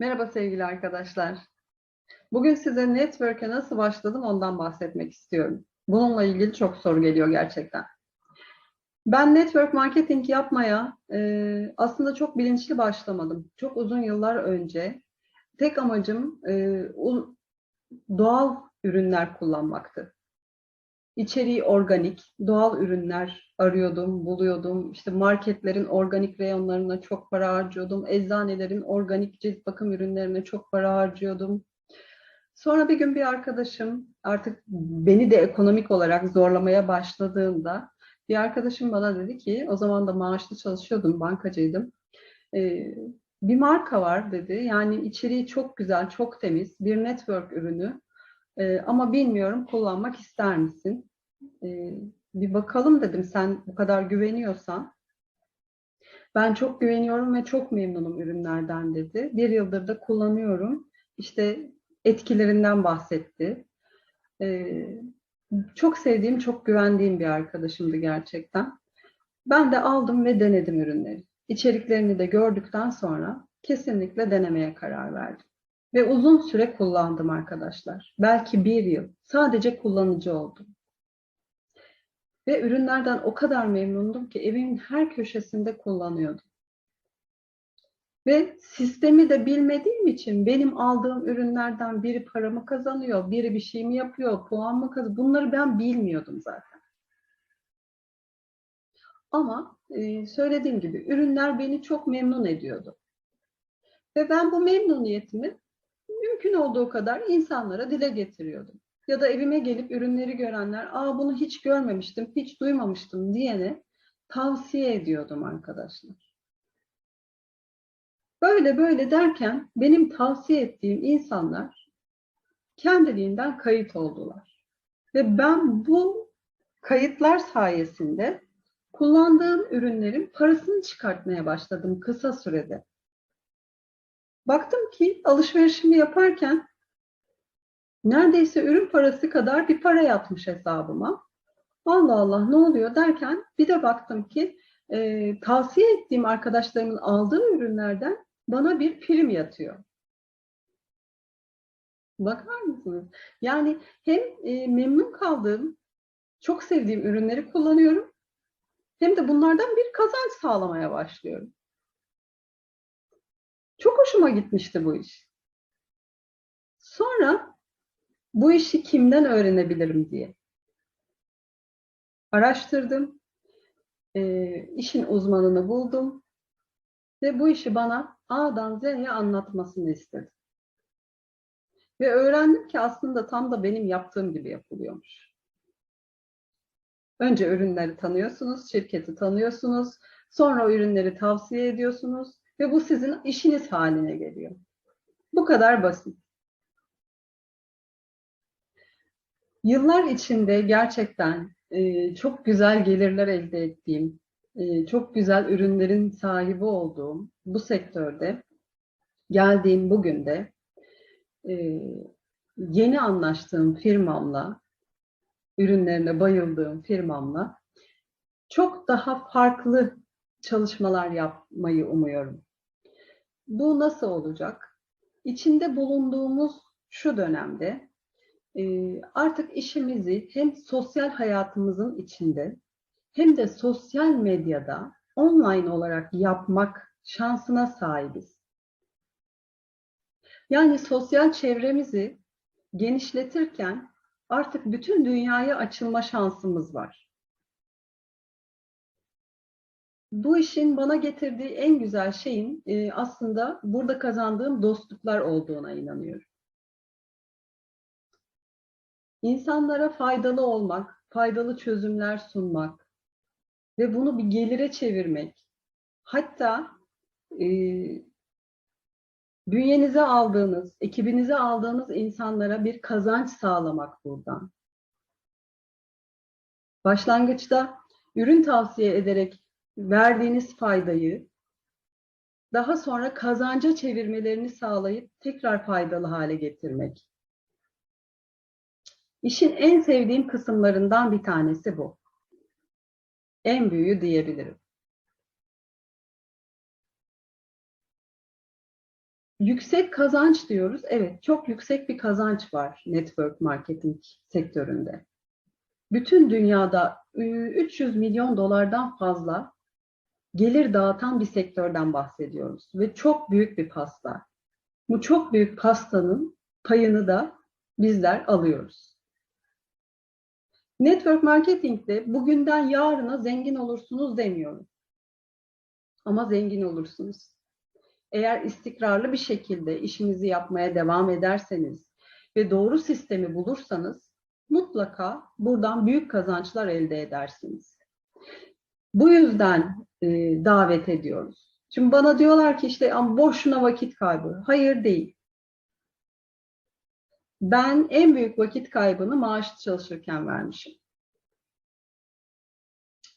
Merhaba sevgili arkadaşlar. Bugün size network'e nasıl başladım ondan bahsetmek istiyorum. Bununla ilgili çok soru geliyor gerçekten. Ben network marketing yapmaya e, aslında çok bilinçli başlamadım. Çok uzun yıllar önce tek amacım e, doğal ürünler kullanmaktı. İçeriği organik, doğal ürünler arıyordum, buluyordum. İşte marketlerin organik reyonlarına çok para harcıyordum. Eczanelerin organik cilt bakım ürünlerine çok para harcıyordum. Sonra bir gün bir arkadaşım artık beni de ekonomik olarak zorlamaya başladığında bir arkadaşım bana dedi ki, o zaman da maaşlı çalışıyordum, bankacıydım. Ee, bir marka var dedi. Yani içeriği çok güzel, çok temiz, bir network ürünü. Ee, ama bilmiyorum kullanmak ister misin? Ee, bir bakalım dedim sen bu kadar güveniyorsan. Ben çok güveniyorum ve çok memnunum ürünlerden dedi. Bir yıldır da kullanıyorum. İşte etkilerinden bahsetti. Ee, çok sevdiğim, çok güvendiğim bir arkadaşımdı gerçekten. Ben de aldım ve denedim ürünleri. İçeriklerini de gördükten sonra kesinlikle denemeye karar verdim. Ve uzun süre kullandım arkadaşlar. Belki bir yıl. Sadece kullanıcı oldum. Ve ürünlerden o kadar memnundum ki evimin her köşesinde kullanıyordum. Ve sistemi de bilmediğim için benim aldığım ürünlerden biri paramı kazanıyor, biri bir şey mi yapıyor, puan mı kazanıyor. Bunları ben bilmiyordum zaten. Ama e, söylediğim gibi ürünler beni çok memnun ediyordu. Ve ben bu memnuniyetimi mümkün olduğu kadar insanlara dile getiriyordum. Ya da evime gelip ürünleri görenler, aa bunu hiç görmemiştim, hiç duymamıştım diyene tavsiye ediyordum arkadaşlar. Böyle böyle derken benim tavsiye ettiğim insanlar kendiliğinden kayıt oldular. Ve ben bu kayıtlar sayesinde kullandığım ürünlerin parasını çıkartmaya başladım kısa sürede. Baktım ki alışverişimi yaparken neredeyse ürün parası kadar bir para yatmış hesabıma. Allah Allah ne oluyor derken bir de baktım ki e, tavsiye ettiğim arkadaşlarımın aldığı ürünlerden bana bir prim yatıyor. Bakar mısınız? Yani hem e, memnun kaldığım, çok sevdiğim ürünleri kullanıyorum hem de bunlardan bir kazanç sağlamaya başlıyorum. Çok hoşuma gitmişti bu iş. Sonra bu işi kimden öğrenebilirim diye araştırdım. E, işin uzmanını buldum. Ve bu işi bana A'dan Z'ye anlatmasını istedim. Ve öğrendim ki aslında tam da benim yaptığım gibi yapılıyormuş. Önce ürünleri tanıyorsunuz, şirketi tanıyorsunuz, sonra o ürünleri tavsiye ediyorsunuz ve bu sizin işiniz haline geliyor. Bu kadar basit. Yıllar içinde gerçekten e, çok güzel gelirler elde ettiğim, e, çok güzel ürünlerin sahibi olduğum bu sektörde geldiğim bugün de e, yeni anlaştığım firmamla, ürünlerine bayıldığım firmamla çok daha farklı çalışmalar yapmayı umuyorum. Bu nasıl olacak? İçinde bulunduğumuz şu dönemde artık işimizi hem sosyal hayatımızın içinde hem de sosyal medyada online olarak yapmak şansına sahibiz. Yani sosyal çevremizi genişletirken artık bütün dünyaya açılma şansımız var. Bu işin bana getirdiği en güzel şeyin e, aslında burada kazandığım dostluklar olduğuna inanıyorum. İnsanlara faydalı olmak, faydalı çözümler sunmak ve bunu bir gelire çevirmek, hatta e, bünyenize aldığınız, ekibinize aldığınız insanlara bir kazanç sağlamak buradan. Başlangıçta ürün tavsiye ederek verdiğiniz faydayı daha sonra kazanca çevirmelerini sağlayıp tekrar faydalı hale getirmek. İşin en sevdiğim kısımlarından bir tanesi bu. En büyüğü diyebilirim. Yüksek kazanç diyoruz. Evet, çok yüksek bir kazanç var network marketing sektöründe. Bütün dünyada e, 300 milyon dolardan fazla gelir dağıtan bir sektörden bahsediyoruz ve çok büyük bir pasta. Bu çok büyük pastanın payını da bizler alıyoruz. Network marketingde bugünden yarına zengin olursunuz demiyorum. Ama zengin olursunuz. Eğer istikrarlı bir şekilde işinizi yapmaya devam ederseniz ve doğru sistemi bulursanız mutlaka buradan büyük kazançlar elde edersiniz. Bu yüzden e, davet ediyoruz. Şimdi bana diyorlar ki işte "Ama boşuna vakit kaybı. Hayır değil. Ben en büyük vakit kaybını maaşlı çalışırken vermişim.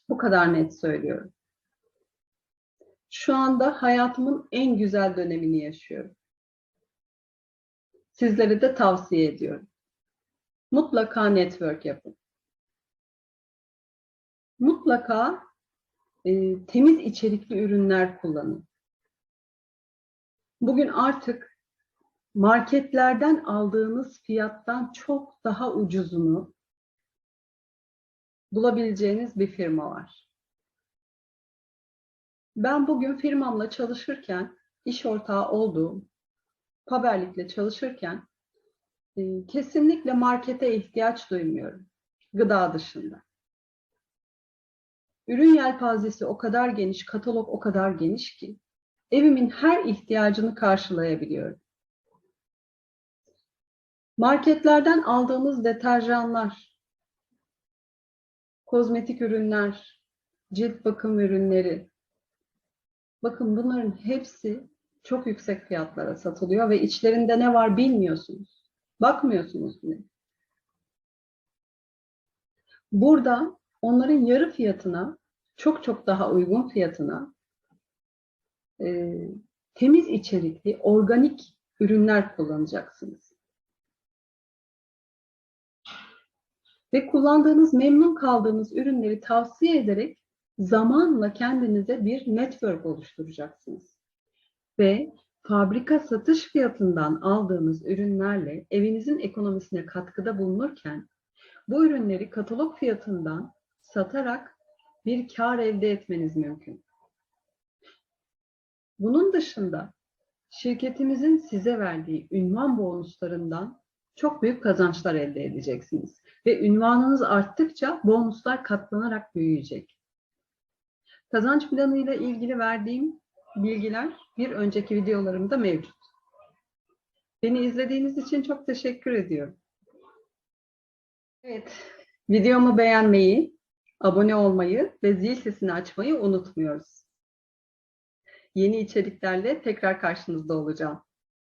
Bu kadar net söylüyorum. Şu anda hayatımın en güzel dönemini yaşıyorum. Sizlere de tavsiye ediyorum. Mutlaka network yapın. Mutlaka e, temiz içerikli ürünler kullanın. Bugün artık marketlerden aldığınız fiyattan çok daha ucuzunu bulabileceğiniz bir firma var. Ben bugün firmamla çalışırken, iş ortağı olduğum Haberlik'le çalışırken e, kesinlikle markete ihtiyaç duymuyorum. Gıda dışında. Ürün yelpazesi o kadar geniş, katalog o kadar geniş ki evimin her ihtiyacını karşılayabiliyorum. Marketlerden aldığımız deterjanlar, kozmetik ürünler, cilt bakım ürünleri, bakın bunların hepsi çok yüksek fiyatlara satılıyor ve içlerinde ne var bilmiyorsunuz. Bakmıyorsunuz bile. Burada onların yarı fiyatına, çok çok daha uygun fiyatına e, temiz içerikli, organik ürünler kullanacaksınız. Ve kullandığınız, memnun kaldığınız ürünleri tavsiye ederek zamanla kendinize bir network oluşturacaksınız. Ve fabrika satış fiyatından aldığınız ürünlerle evinizin ekonomisine katkıda bulunurken bu ürünleri katalog fiyatından satarak bir kar elde etmeniz mümkün. Bunun dışında şirketimizin size verdiği ünvan bonuslarından çok büyük kazançlar elde edeceksiniz. Ve ünvanınız arttıkça bonuslar katlanarak büyüyecek. Kazanç planıyla ilgili verdiğim bilgiler bir önceki videolarımda mevcut. Beni izlediğiniz için çok teşekkür ediyorum. Evet, videomu beğenmeyi, abone olmayı ve zil sesini açmayı unutmuyoruz. Yeni içeriklerle tekrar karşınızda olacağım.